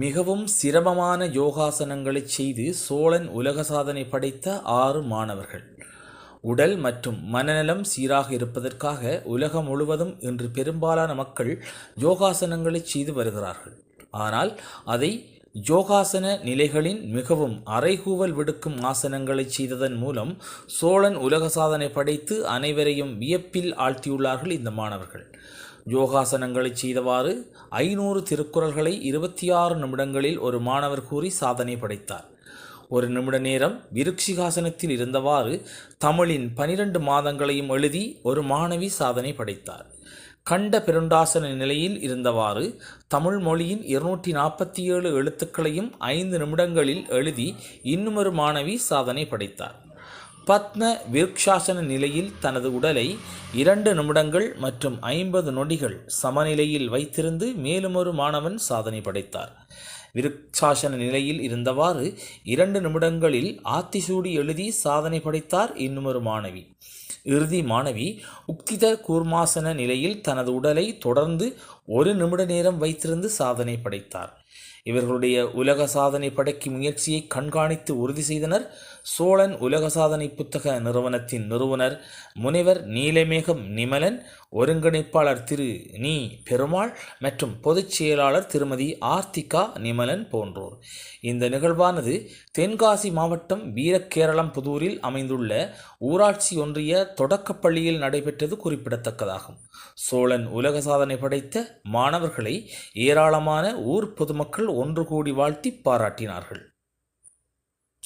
மிகவும் சிரமமான யோகாசனங்களைச் செய்து சோழன் உலக சாதனை படைத்த ஆறு மாணவர்கள். உடல் மற்றும் மனநலம் சீராக இருப்பதற்காக உலகம் முழுவதும் இன்று பெரும்பாலான மக்கள் யோகாசனங்களைச் செய்து வருகிறார்கள். ஆனால் அதை யோகாசன நிலைகளின் மிகவும் அறைகூவல் விடுக்கும் ஆசனங்களைச் செய்ததன் மூலம் சோழன் உலக சாதனை படைத்து அனைவரையும் வியப்பில் ஆழ்த்தியுள்ளார்கள் இந்த மாணவர்கள். யோகாசனங்களைச் செய்தவாறு ஐநூறு திருக்குறள்களை இருபத்தி ஆறு நிமிடங்களில் ஒரு மாணவர் கூறி சாதனை படைத்தார். ஒரு நிமிட நேரம் விருட்சிகாசனத்தில் இருந்தவாறு தமிழின் பனிரெண்டு மாதங்களையும் எழுதி ஒரு மாணவி சாதனை படைத்தார். கண்ட பெருண்டாசன நிலையில் இருந்தவாறு தமிழ் மொழியின் இருநூற்றி நாற்பத்தி ஏழு எழுத்துக்களையும் ஐந்து நிமிடங்களில் எழுதி இன்னுமொரு மாணவி சாதனை படைத்தார். பத்ம விருக்ஷாசன நிலையில் தனது உடலை இரண்டு நிமிடங்கள் மற்றும் ஐம்பது நொடிகள் சமநிலையில் வைத்திருந்து மேலுமொரு மாணவன் சாதனை படைத்தார். விருக்ஷாசன நிலையில் இருந்தவாறு இரண்டு நிமிடங்களில் ஆத்திசூடி எழுதி சாதனை படைத்தார் இன்னுமொரு மாணவி. இறுதி மாணவி உக்தித கூர்மாசன நிலையில் தனது உடலை தொடர்ந்து ஒரு நிமிட நேரம் வைத்திருந்து சாதனை படைத்தார். இவர்களுடைய உலக சாதனை படைக்கும் முயற்சியை கண்காணித்து உறுதி செய்தனர். சோழன் உலக சாதனை புத்தக நிறுவனத்தின் நிறுவனர் முனைவர் நீலமேகம் நிமலன் ஒருங்கிணைப்பாளர் திரு நீ பெருமாள் மற்றும் பொதுச் செயலாளர் திருமதி ஆர்த்திகா நிமலன் போன்றோர். இந்த நிகழ்வானது தென்காசி மாவட்டம் வீரகேரளம் புதூரில் அமைந்துள்ள ஊராட்சி ஒன்றிய தொடக்கப்பள்ளியில் நடைபெற்றது குறிப்பிடத்தக்கதாகும். சோழன் உலக சாதனை படைத்த மாணவர்களை ஏராளமான ஊர் பொதுமக்கள் ஒன்று கூடி வாழ்த்தி பாராட்டினார்கள்.